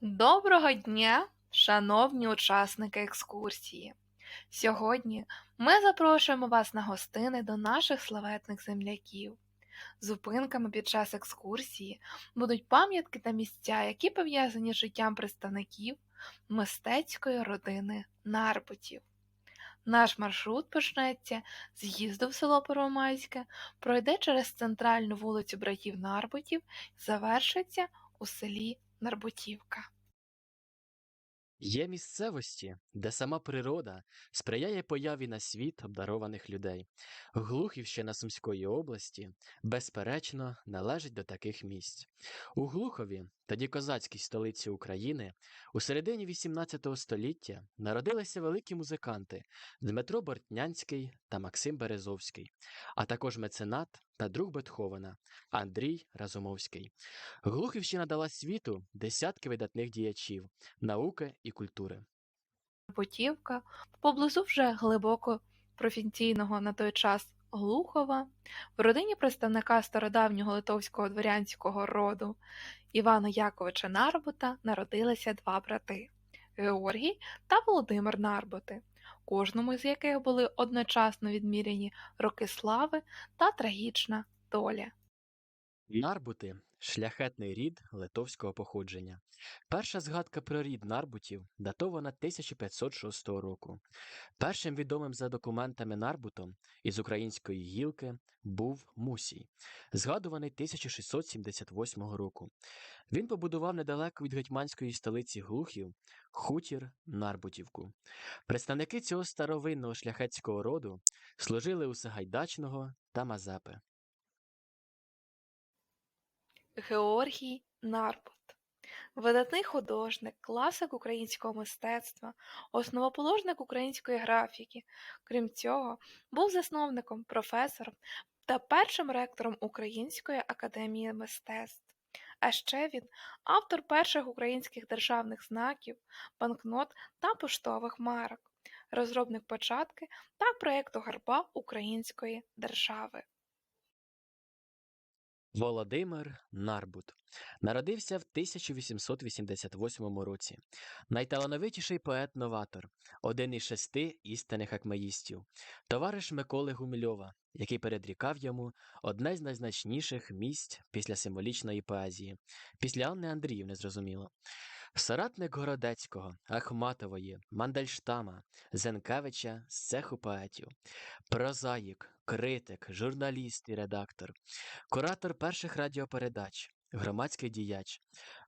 Доброго дня, шановні учасники екскурсії! Сьогодні ми запрошуємо вас на гостини до наших славетних земляків. Зупинками під час екскурсії будуть пам'ятки та місця, які пов'язані з життям представників мистецької родини Нарбутів. Наш маршрут почнеться з в село Первомайське, пройде через центральну вулицю братів Нарбутів завершиться у селі Нарбутівка. Є місцевості, де сама природа сприяє появі на світ обдарованих людей. Глухівщина Сумської області, безперечно, належить до таких місць. У Глухові, тоді козацькій столиці України, у середині XVIII століття народилися великі музиканти Дмитро Бортнянський та Максим Березовський, а також меценат та друг Бетховена Андрій Разумовський. Глухівщина дала світу десятки видатних діячів науки і культури. Путівка поблизу вже глибоко провінційного на той час Глухова, в родині представника стародавнього литовського дворянського роду Івана Яковича Нарбута народилися два брати Георгій та Володимир Нарбути, кожному з яких були одночасно відміряні роки слави та трагічна доля. Нарбути шляхетний рід литовського походження. Перша згадка про рід Нарбутів датована 1506 року. Першим відомим за документами Нарбутом із української гілки був Мусій, згадуваний 1678 року. Він побудував недалеко від гетьманської столиці Глухів хутір Нарбутівку. Представники цього старовинного шляхетського роду служили у Сагайдачного та Мазепи. Георгій Нарбут Видатний художник, класик українського мистецтва, основоположник української графіки. Крім цього, був засновником, професором та першим ректором Української академії мистецтв. А ще він автор перших українських державних знаків, банкнот та поштових марок, розробник початки та проєкту герба Української держави. Володимир Нарбут народився в 1888 році. Найталановитіший поет-новатор, один із шести істинних акмеїстів, товариш Миколи Гумільова, який передрікав йому одне з найзначніших місць після символічної поезії, після Анни Андріївни, зрозуміло. Соратник Городецького, Ахматової, Мандельштама, Зенкевича з цеху поетів, прозаїк, критик, журналіст і редактор, куратор перших радіопередач, громадський діяч,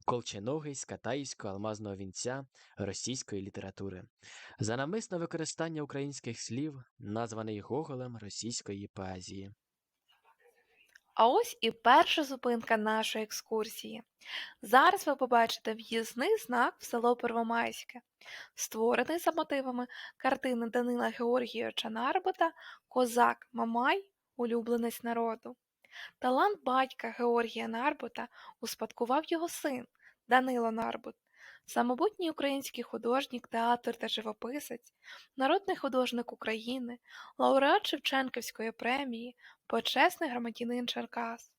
колченогий з катаївського алмазного вінця російської літератури, за намисне використання українських слів, названий Гоголем російської поезії. А ось і перша зупинка нашої екскурсії. Зараз ви побачите в'їзний знак в село Первомайське, створений за мотивами картини Данила Георгійовича Нарбута Козак Мамай, улюбленець народу. Талант батька Георгія Нарбута успадкував його син Данило Нарбут, самобутній український художник, театр та живописець, народний художник України, лауреат Шевченківської премії, почесний громадянин Черкас.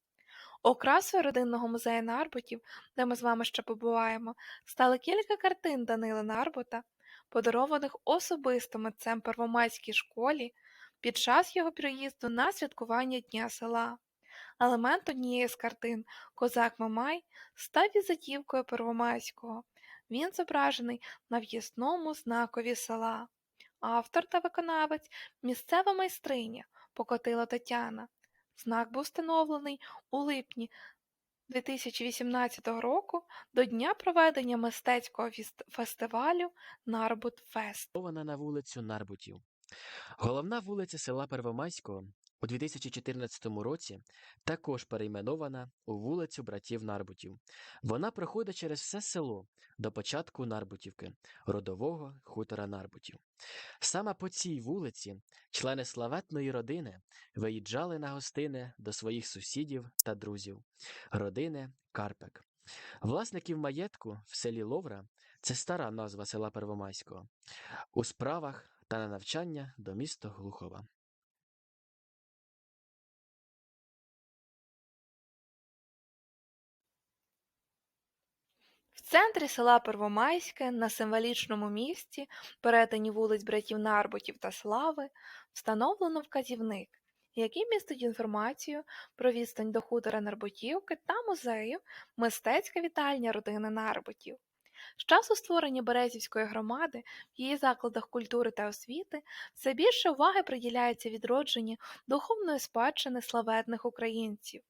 Окрасою родинного музею Нарбутів, де ми з вами ще побуваємо, стали кілька картин Данила Нарбута, подарованих особисто митцем Первомайській школі під час його приїзду на святкування Дня села. Елемент однієї з картин Козак Мамай став візитівкою Первомайського. Він зображений на в'їзному знакові села. Автор та виконавець місцева майстриня Покотила Тетяна. Знак був встановлений у липні 2018 року до дня проведення мистецького фестивалю Нарбут Фест. Вона на вулицю Нарбутів. Головна вулиця села Первомайського у 2014 році також перейменована у вулицю братів Нарбутів. Вона проходить через все село до початку Нарбутівки, родового хутора Нарбутів. Саме по цій вулиці члени славетної родини виїжджали на гостини до своїх сусідів та друзів, родини Карпек. Власників маєтку в селі Ловра це стара назва села Первомайського. У справах та на навчання до міста Глухова. Центрі села Первомайське на символічному місці, перетині вулиць братів Нарбутів та Слави, встановлено вказівник, який містить інформацію про відстань до хутора Нарбутівки та музею Мистецька вітальня родини Нарбутів. З часу створення Березівської громади в її закладах культури та освіти все більше уваги приділяється відродженню духовної спадщини славетних українців.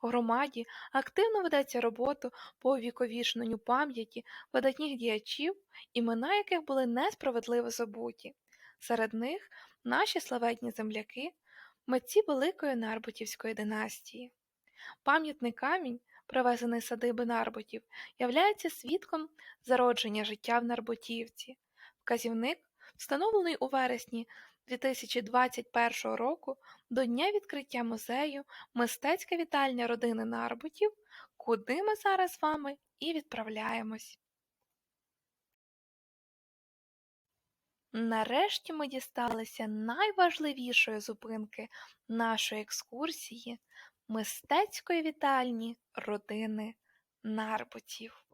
Громаді активно ведеться робота по увіковічненню пам'яті видатних діячів, імена яких були несправедливо забуті. Серед них наші славетні земляки, митці Великої Нарбутівської династії. Пам'ятний камінь, привезений з садиби Нарбутів, являється свідком зародження життя в Нарбутівці. Вказівник, встановлений у вересні 2021 року до дня відкриття музею Мистецька вітальня родини Нарбутів, куди ми зараз з вами і відправляємось. Нарешті ми дісталися найважливішої зупинки нашої екскурсії мистецької вітальні родини Нарбутів.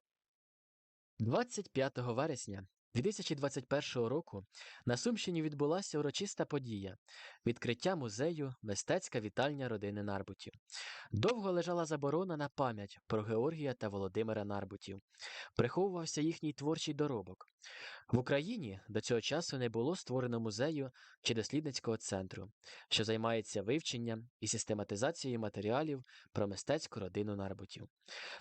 25 вересня 2021 року на Сумщині відбулася урочиста подія відкриття музею Мистецька вітальня родини Нарбутів. Довго лежала заборона на пам'ять про Георгія та Володимира Нарбутів. Приховувався їхній творчий доробок. В Україні до цього часу не було створено музею чи дослідницького центру, що займається вивченням і систематизацією матеріалів про мистецьку родину Нарбутів.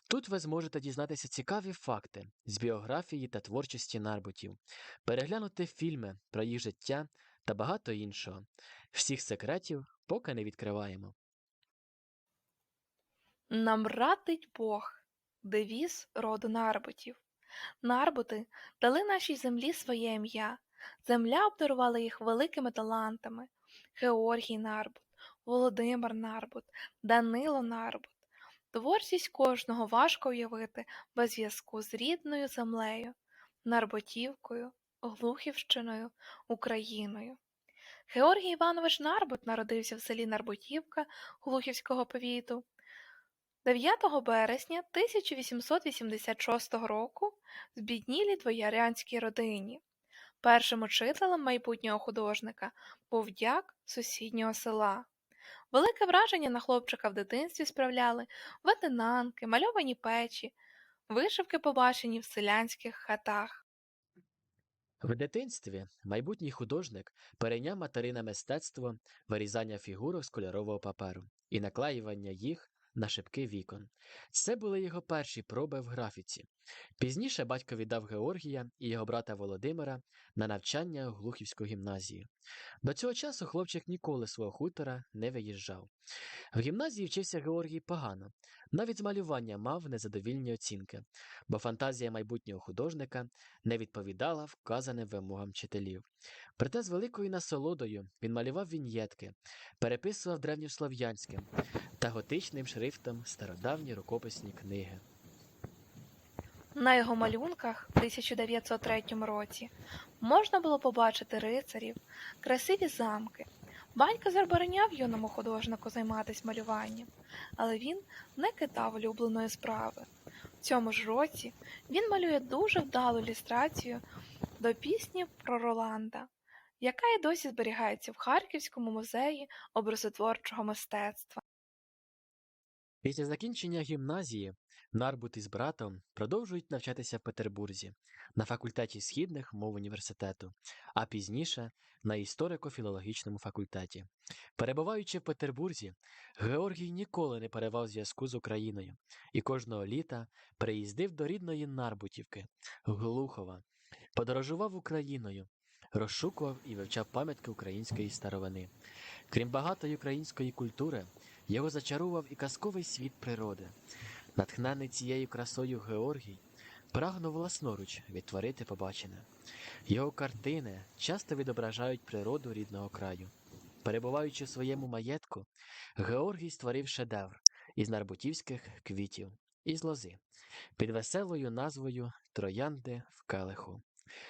Тут ви зможете дізнатися цікаві факти з біографії та творчості Нарбутів, переглянути фільми про їх життя та багато іншого. Всіх секретів поки не відкриваємо. Нам радить Бог, девіз роду Нарбутів. Нарбути дали нашій землі своє ім'я. Земля обдарувала їх великими талантами. Георгій Нарбут, Володимир Нарбут, Данило Нарбут. Творчість кожного важко уявити без зв'язку з рідною землею, Нарботівкою, Глухівщиною, Україною. Георгій Іванович Нарбут народився в селі Нарботівка Глухівського повіту 9 березня 1886 року в збіднілій двоярянській родині. Першим учителем майбутнього художника був дяк сусіднього села. Велике враження на хлопчика в дитинстві справляли ветенанки, мальовані печі, вишивки побачені в селянських хатах. В дитинстві майбутній художник перейняв материне мистецтво вирізання фігурок з кольорового паперу і наклеювання їх на шибки вікон. Це були його перші проби в графіці. Пізніше батько віддав Георгія і його брата Володимира на навчання у Глухівську гімназію. До цього часу хлопчик ніколи свого хутора не виїжджав. В гімназії вчився Георгій погано, навіть з малювання мав незадовільні оцінки, бо фантазія майбутнього художника не відповідала вказаним вимогам вчителів. Проте з великою насолодою він малював віньєтки, переписував древньослов'янським та готичним шрифтом стародавні рукописні книги. На його малюнках в 1903 році можна було побачити рицарів, красиві замки. Батько забороняв юному художнику займатися малюванням, але він не кидав улюбленої справи. В цьому ж році він малює дуже вдалу ілюстрацію до пісні про Роланда, яка і досі зберігається в Харківському музеї образотворчого мистецтва. Після закінчення гімназії Нарбут із братом продовжують навчатися в Петербурзі на факультеті східних мов університету, а пізніше на історико-філологічному факультеті. Перебуваючи в Петербурзі, Георгій ніколи не перервав зв'язку з Україною і кожного літа приїздив до рідної Нарбутівки, Глухова, подорожував Україною, розшукував і вивчав пам'ятки української старовини. Крім багатої української культури, його зачарував і казковий світ природи. Натхнений цією красою Георгій прагнув власноруч відтворити побачене. Його картини часто відображають природу рідного краю. Перебуваючи в своєму маєтку, Георгій створив шедевр із нарбутівських квітів, із лози, під веселою назвою Троянди в келиху.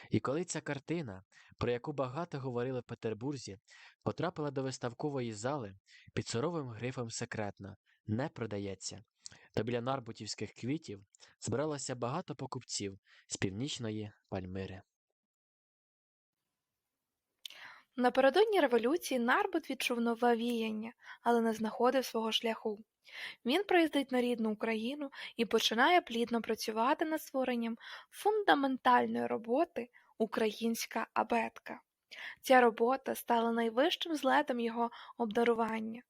І коли ця картина, про яку багато говорили в Петербурзі, потрапила до виставкової зали під суровим грифом секретно, не продається. то біля нарбутівських квітів збиралося багато покупців з північної Пальмири. Напередодні революції Нарбут відчув нове віяння, але не знаходив свого шляху. Він приїздить на рідну Україну і починає плідно працювати над створенням фундаментальної роботи Українська абетка. Ця робота стала найвищим злетом його обдарування.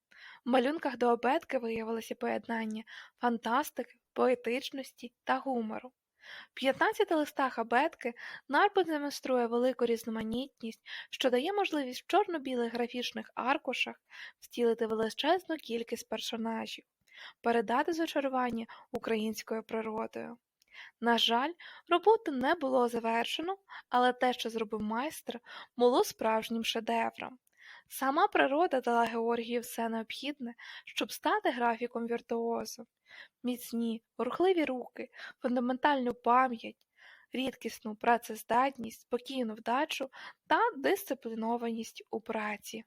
В малюнках до абетки виявилося поєднання фантастики, поетичності та гумору. В 15 листах абетки Нарбут демонструє велику різноманітність, що дає можливість в чорно-білих графічних аркушах втілити величезну кількість персонажів, передати зачарування українською природою. На жаль, роботу не було завершено, але те, що зробив майстер, було справжнім шедевром. Сама природа дала Георгію все необхідне, щоб стати графіком віртуозу. Міцні, рухливі руки, фундаментальну пам'ять, рідкісну працездатність, спокійну вдачу та дисциплінованість у праці.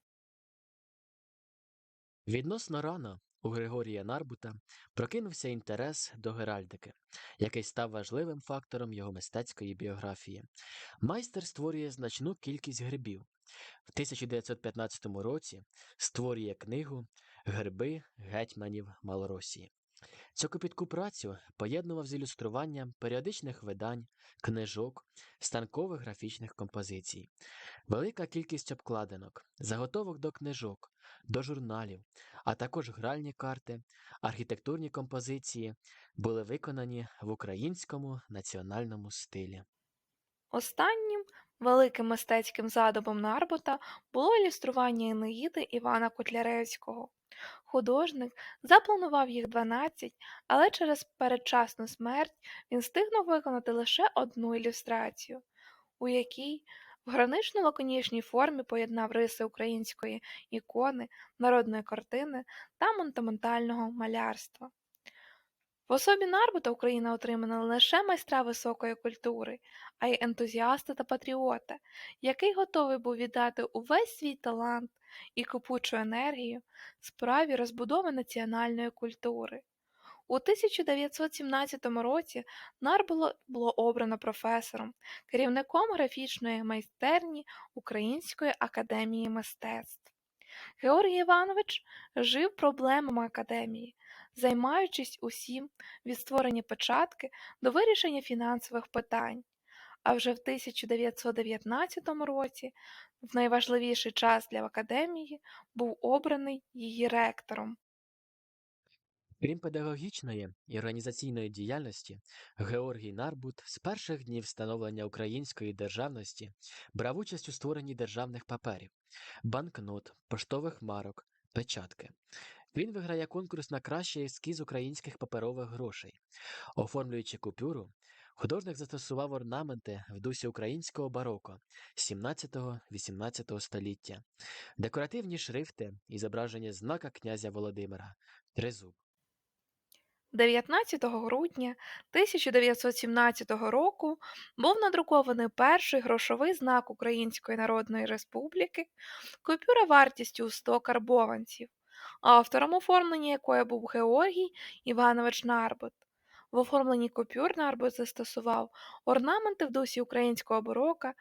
Відносна рано у Григорія Нарбута прокинувся інтерес до геральдики, який став важливим фактором його мистецької біографії. Майстер створює значну кількість грибів. В 1915 році створює книгу Герби гетьманів Малоросії. Цю копітку працю поєднував з ілюструванням періодичних видань, книжок, станкових графічних композицій. Велика кількість обкладинок, заготовок до книжок, до журналів, а також гральні карти, архітектурні композиції були виконані в українському національному стилі. Останнім великим мистецьким задумом Нарбута було ілюстрування Енеїди Івана Котляревського. Художник запланував їх 12, але через передчасну смерть він встигнув виконати лише одну ілюстрацію, у якій в гранично-лаконічній формі поєднав риси української ікони, народної картини та монументального малярства. В особі Нарбута Україна отримана не лише майстра високої культури, а й ентузіаста та патріота, який готовий був віддати увесь свій талант і кипучу енергію справі розбудови національної культури. У 1917 році Нарбуло було обрано професором, керівником графічної майстерні Української академії мистецтв. Георгій Іванович жив проблемами академії, займаючись усім від створення початки до вирішення фінансових питань. А вже в 1919 році, в найважливіший час для академії, був обраний її ректором. Крім педагогічної і організаційної діяльності, Георгій Нарбут з перших днів становлення української державності брав участь у створенні державних паперів, банкнот, поштових марок, печатки. Він виграє конкурс на кращий ескіз українських паперових грошей. Оформлюючи купюру, художник застосував орнаменти в дусі українського бароко 17-18 століття, декоративні шрифти і зображення знака князя Володимира, тризуб. 19 грудня 1917 року був надрукований перший грошовий знак Української Народної Республіки, купюра вартістю у 100 карбованців, автором оформлення якої був Георгій Іванович Нарбут. В оформленні купюр Нарбут застосував орнаменти в дусі українського барока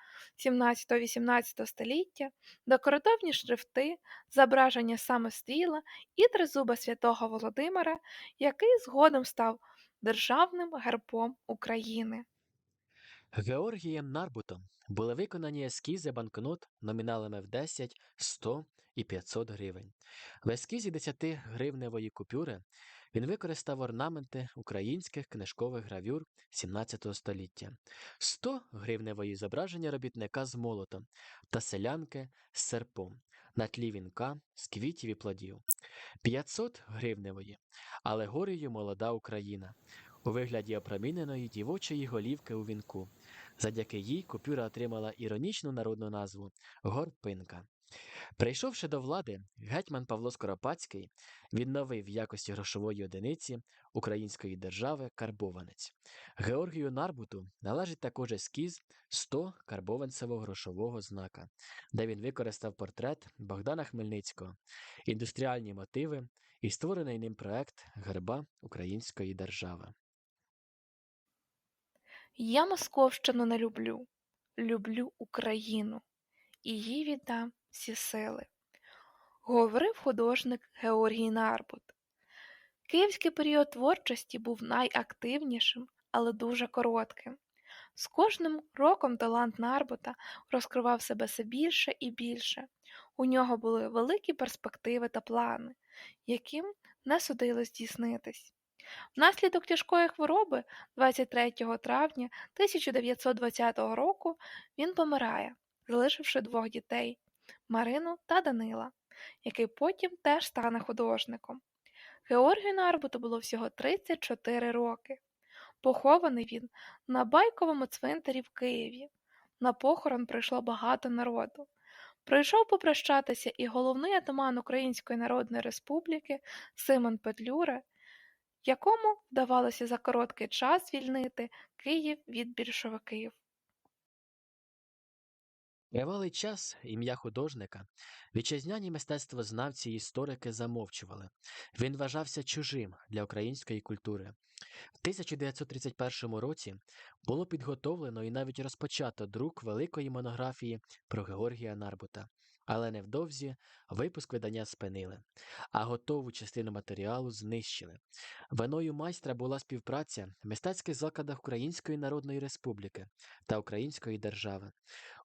17-18 століття, декоративні шрифти, зображення самостріла і тризуба святого Володимира, який згодом став державним гербом України. Георгієм Нарбутом були виконані ескізи банкнот номіналами в 10, 100 і 500 гривень. В ескізі 10-гривневої купюри він використав орнаменти українських книжкових гравюр 17 століття, 100 гривневої зображення робітника з молотом та селянки з серпом на тлі вінка з квітів і плодів, 500 гривневої алегорію молода Україна у вигляді опроміненої дівочої голівки у вінку. Завдяки їй купюра отримала іронічну народну назву Горпинка. Прийшовши до влади, гетьман Павло Скоропадський відновив в якості грошової одиниці української держави карбованець. Георгію Нарбуту належить також ескіз 100 карбованцевого грошового знака, де він використав портрет Богдана Хмельницького, індустріальні мотиви і створений ним проект герба української держави. Я Московщину не люблю, люблю Україну, і їй віддам всі сили, говорив художник Георгій Нарбут. Київський період творчості був найактивнішим, але дуже коротким. З кожним роком талант Нарбута розкривав себе все більше і більше. У нього були великі перспективи та плани, яким не судило здійснитись. Внаслідок тяжкої хвороби 23 травня 1920 року він помирає, залишивши двох дітей Марину та Данила, який потім теж стане художником. Георгію Нарбуту було всього 34 роки. Похований він на Байковому цвинтарі в Києві. На похорон прийшло багато народу. Прийшов попрощатися і головний атаман Української Народної Республіки Симон Петлюра, якому вдавалося за короткий час звільнити Київ від більшовиків. Тривалий час ім'я художника вітчизняні мистецтвознавці і історики замовчували. Він вважався чужим для української культури. В 1931 році було підготовлено і навіть розпочато друк великої монографії про Георгія Нарбута, але невдовзі випуск видання спинили, а готову частину матеріалу знищили. Виною майстра була співпраця в мистецьких закладах Української Народної Республіки та Української держави,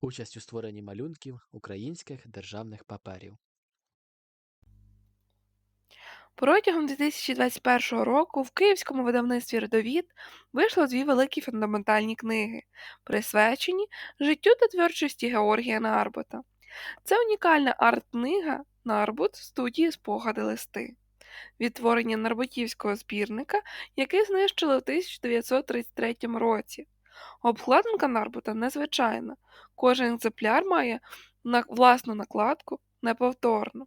участь у створенні малюнків українських державних паперів. Протягом 2021 року в київському видавництві «Родовід» вийшло дві великі фундаментальні книги, присвячені життю та творчості Георгія Нарбута. Це унікальна арт-книга Нарбут студії спогади листи, відтворення нарбутівського збірника, який знищили в 1933 році. Обкладинка Нарбута незвичайна. Кожен екземпляр має власну накладку неповторну.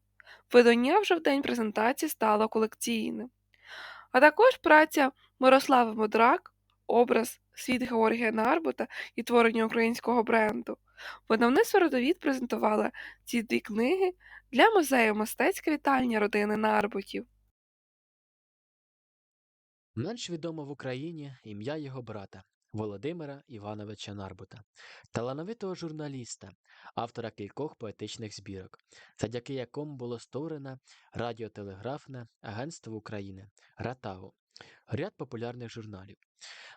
Видання вже в день презентації стало колекційним. А також праця Мирослави Мудрак, образ світ Георгія Нарбута і творення українського бренду. Видавництво «Родовід» презентувало ці дві книги для музею мистецька вітальня родини Нарбутів. Менш відомо в Україні ім'я його брата Володимира Івановича Нарбута, талановитого журналіста, автора кількох поетичних збірок, завдяки якому було створено радіотелеграфне агентство України Ратагу, ряд популярних журналів.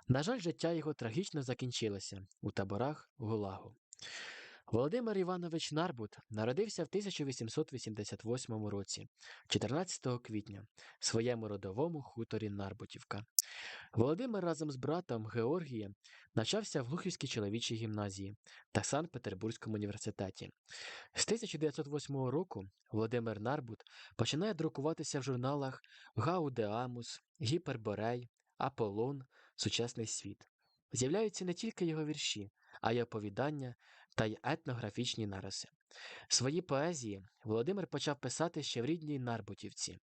На жаль, життя його трагічно закінчилося у таборах Гулагу. Володимир Іванович Нарбут народився в 1888 році, 14 квітня, в своєму родовому хуторі Нарбутівка. Володимир разом з братом Георгієм навчався в Глухівській чоловічій гімназії та Санкт-Петербурзькому університеті. З 1908 року Володимир Нарбут починає друкуватися в журналах Гаудеамус, Гіперборей, Аполлон, Сучасний світ. З'являються не тільки його вірші, а й оповідання та й етнографічні нариси. Свої поезії Володимир почав писати ще в рідній Нарбутівці.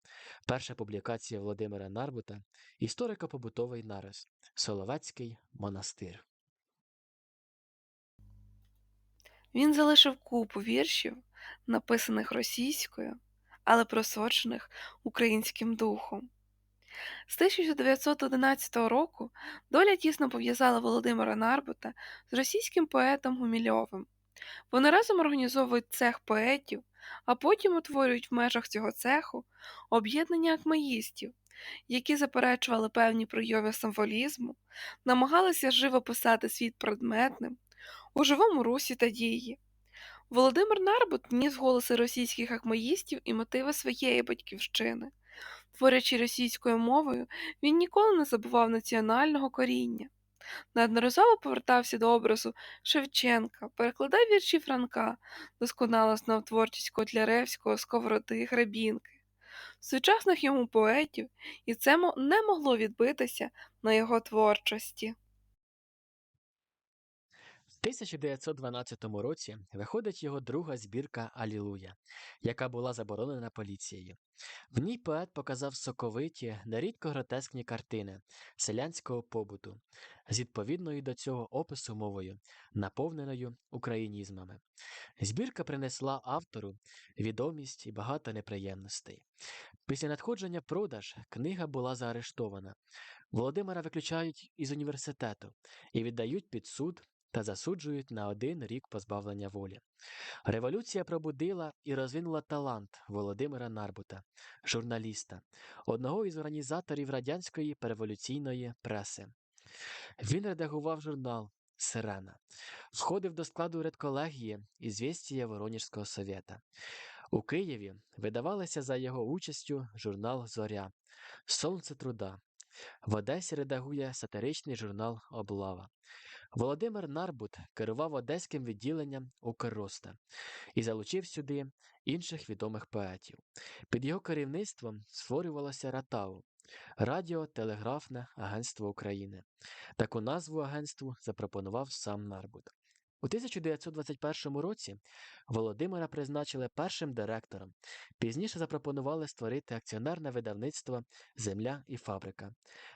Перша публікація Володимира Нарбута історико-побутовий нарис Соловецький монастир. Він залишив купу віршів, написаних російською, але просочених українським духом. З 1911 року доля тісно пов'язала Володимира Нарбута з російським поетом Гумільовим. Вони разом організовують цех поетів, а потім утворюють в межах цього цеху об'єднання акмеїстів, які заперечували певні прояви символізму, намагалися живо писати світ предметним, у живому русі та дії. Володимир Нарбут ніс голоси російських акмеїстів і мотиви своєї батьківщини. Творячи російською мовою, він ніколи не забував національного коріння. Неодноразово повертався до образу Шевченка, перекладав вірші Франка, досконало знав творчість Котляревського, Сковороди, Гребінки. Сучасних йому поетів, і це не могло відбитися на його творчості. 1912 році виходить його друга збірка Алілуя, яка була заборонена поліцією. В ній поет показав соковиті, нерідко гротескні картини селянського побуту з відповідною до цього опису мовою, наповненою українізмами. Збірка принесла автору відомість і багато неприємностей. Після надходження продаж книга була заарештована. Володимира виключають із університету і віддають під суд та засуджують на один рік позбавлення волі. Революція пробудила і розвинула талант Володимира Нарбута, журналіста, одного із організаторів радянської переволюційної преси. Він редагував журнал Сирена, входив до складу редколегії «Ізвєстія Воронежського совєта. У Києві видавалися за його участю журнал Зоря, Сонце труда. В Одесі редагує сатиричний журнал Облава. Володимир Нарбут керував одеським відділенням Укрроста і залучив сюди інших відомих поетів. Під його керівництвом створювалося РАТАУ Радіо-телеграфне агентство України. Таку назву агентству запропонував сам Нарбут. У 1921 році Володимира призначили першим директором. Пізніше запропонували створити акціонерне видавництво Земля і фабрика.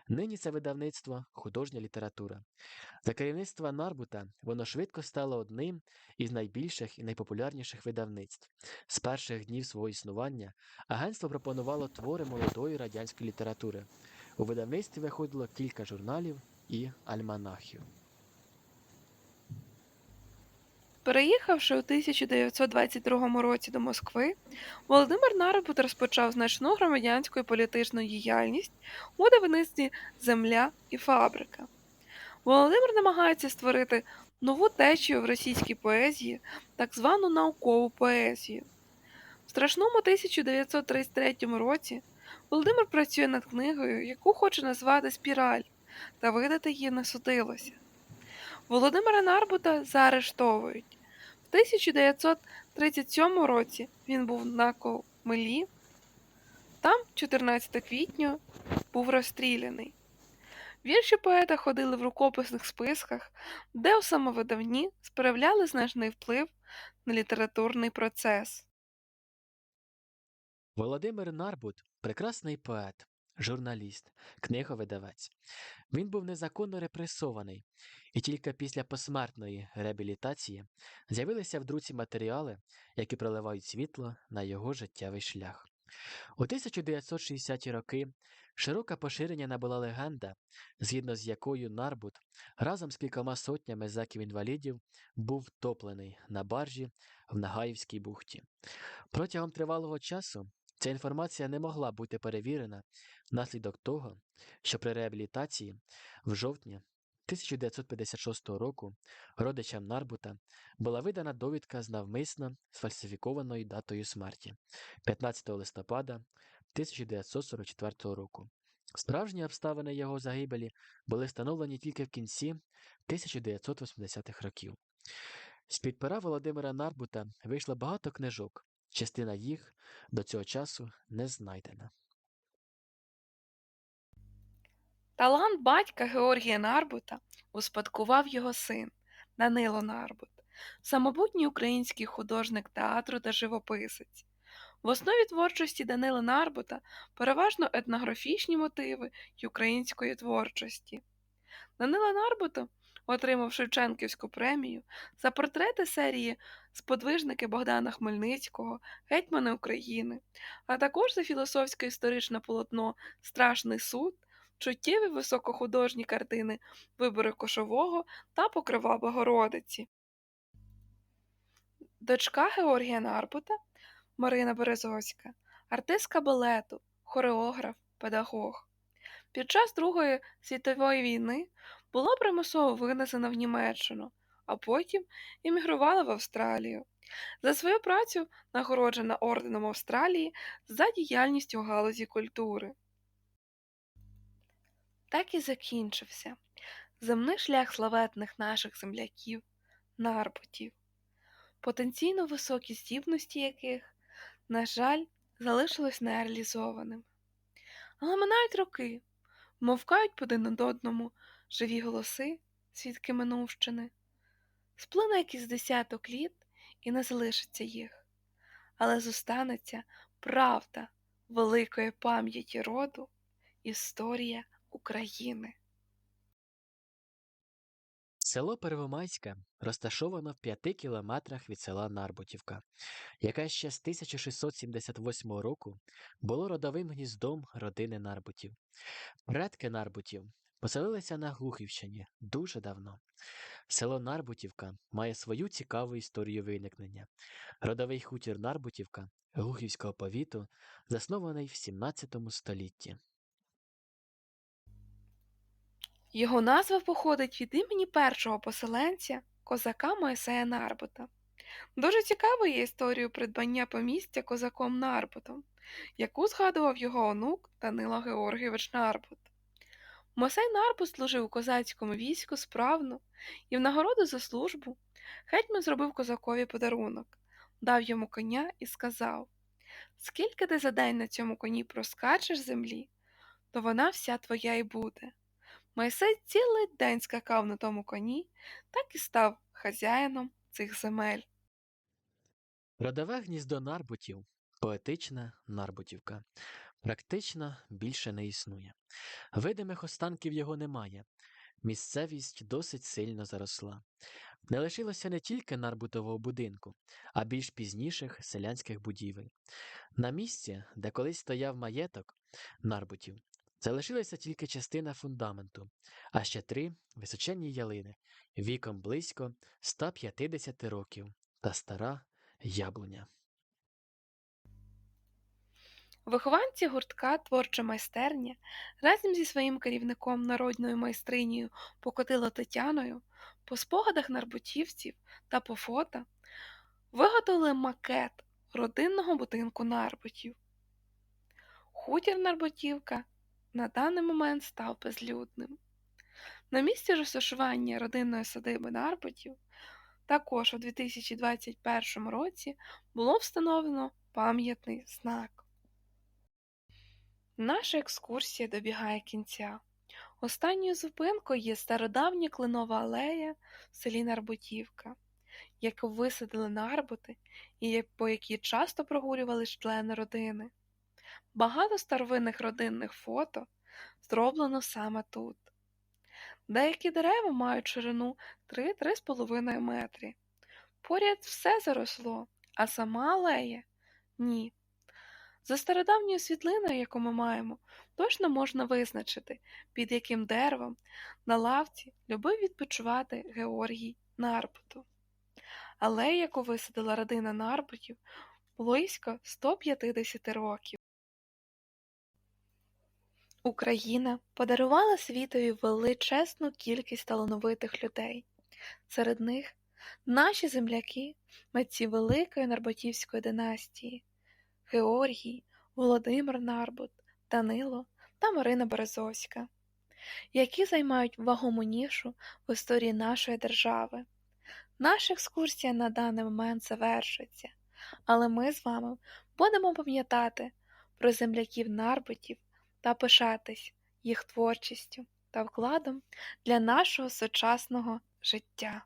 Нині це видавництво художня література. За керівництва Нарбута воно швидко стало одним із найбільших і найпопулярніших видавництв. З перших днів свого існування агентство пропонувало твори молодої радянської літератури. У видавництві виходило кілька журналів і альманахів. Переїхавши у 1922 році до Москви, Володимир Нарбут розпочав значну громадянську і політичну діяльність у видавництві Земля і фабрика. Володимир намагається створити нову течію в російській поезії, так звану наукову поезію. В страшному 1933 році Володимир працює над книгою, яку хоче назвати Спіраль, та видати її не судилося. Володимира Нарбута заарештовують. В 1937 році він був на Комелі. Там, 14 квітня, був розстріляний. Вірші поета ходили в рукописних списках, де у самовидавні справляли значний вплив на літературний процес. Володимир Нарбут прекрасний поет, журналіст, книговидавець. Він був незаконно репресований, і тільки після посмертної реабілітації з'явилися в друці матеріали, які проливають світло на його життєвий шлях. У 1960-ті роки широке поширення набула легенда, згідно з якою Нарбут разом з кількома сотнями зеків-інвалідів був втоплений на баржі в Нагаївській бухті. Протягом тривалого часу ця інформація не могла бути перевірена внаслідок того, що при реабілітації в жовтні 1956 року родичам Нарбута була видана довідка з навмисно сфальсифікованою датою смерті 15 листопада 1944 року. Справжні обставини його загибелі були встановлені тільки в кінці 1980-х років. З-під пера Володимира Нарбута вийшло багато книжок, частина їх до цього часу не знайдена. Талант батька Георгія Нарбута успадкував його син Данило Нарбут, самобутній український художник театру та живописець. В основі творчості Данила Нарбута переважно етнографічні мотиви й української творчості. Данила Нарбута отримав Шевченківську премію за портрети серії Сподвижники Богдана Хмельницького, Гетьмани України, а також за філософське історичне полотно Страшний суд, чуттєві високохудожні картини Вибори Кошового та Покрова Богородиці. Дочка Георгія Нарбута Марина Березовська, артистка балету, хореограф, педагог. Під час Другої світової війни була примусово винесена в Німеччину, а потім іммігрувала в Австралію. За свою працю нагороджена орденом Австралії за діяльність у галузі культури. Так і закінчився земний шлях славетних наших земляків, нарбутів, потенційно високі здібності яких, на жаль, залишились нереалізованими. Але минають роки, мовкають один над одному живі голоси, свідки минувщини. Сплине якийсь десяток літ і не залишиться їх, але зостанеться правда великої пам'яті роду, історія України. Село Первомайське розташовано в п'яти кілометрах від села Нарбутівка, яке ще з 1678 року було родовим гніздом родини Нарбутів. Предки Нарбутів поселилися на Глухівщині дуже давно. Село Нарбутівка має свою цікаву історію виникнення. Родовий хутір Нарбутівка Глухівського повіту заснований в 17 столітті. Його назва походить від імені першого поселенця козака Моїсея Нарбута. Дуже цікавою є історією придбання помістя козаком Нарбутом, яку згадував його онук Данило Георгійович Нарбут. Мойсей Нарбут служив у козацькому війську справно і в нагороду за службу гетьман зробив козакові подарунок, дав йому коня і сказав Скільки ти за день на цьому коні проскачеш землі, то вона вся твоя й буде. Мойсей цілий день скакав на тому коні, так і став хазяїном цих земель. Родове гніздо Нарбутів поетична Нарбутівка. Практично більше не існує. Видимих останків його немає. Місцевість досить сильно заросла. Не лишилося не тільки нарбутового будинку, а більш пізніших селянських будівель. На місці, де колись стояв маєток нарбутів, залишилася тільки частина фундаменту, а ще три височенні ялини віком близько 150 років та стара яблуня. Вихованці гуртка Творча майстерня разом зі своїм керівником народною майстринею Покотило Тетяною по спогадах нарбутівців та по фото виготовили макет родинного будинку нарбутів. Хутір Нарбутівка на даний момент став безлюдним. На місці розташування родинної садиби Нарбутів також у 2021 році було встановлено пам'ятний знак. Наша екскурсія добігає кінця. Останньою зупинкою є стародавня кленова алея в селі Нарбутівка, яку висадили нарбути і по якій часто прогулювали члени родини. Багато старовинних родинних фото зроблено саме тут. Деякі дерева мають ширину 3-3,5 метри. Поряд все заросло, а сама алея ні. За стародавньою світлиною, яку ми маємо, точно можна визначити, під яким деревом на лавці любив відпочивати Георгій Нарбуту. Алея, яку висадила родина Нарбутів, близько 150 років. Україна подарувала світові величезну кількість талановитих людей. Серед них наші земляки, митці Великої Нарбутівської династії. Георгій, Володимир Нарбут, Данило та Марина Березовська, які займають вагому нішу в історії нашої держави. Наша екскурсія на даний момент завершується, але ми з вами будемо пам'ятати про земляків Нарбутів та пишатись їх творчістю та вкладом для нашого сучасного життя.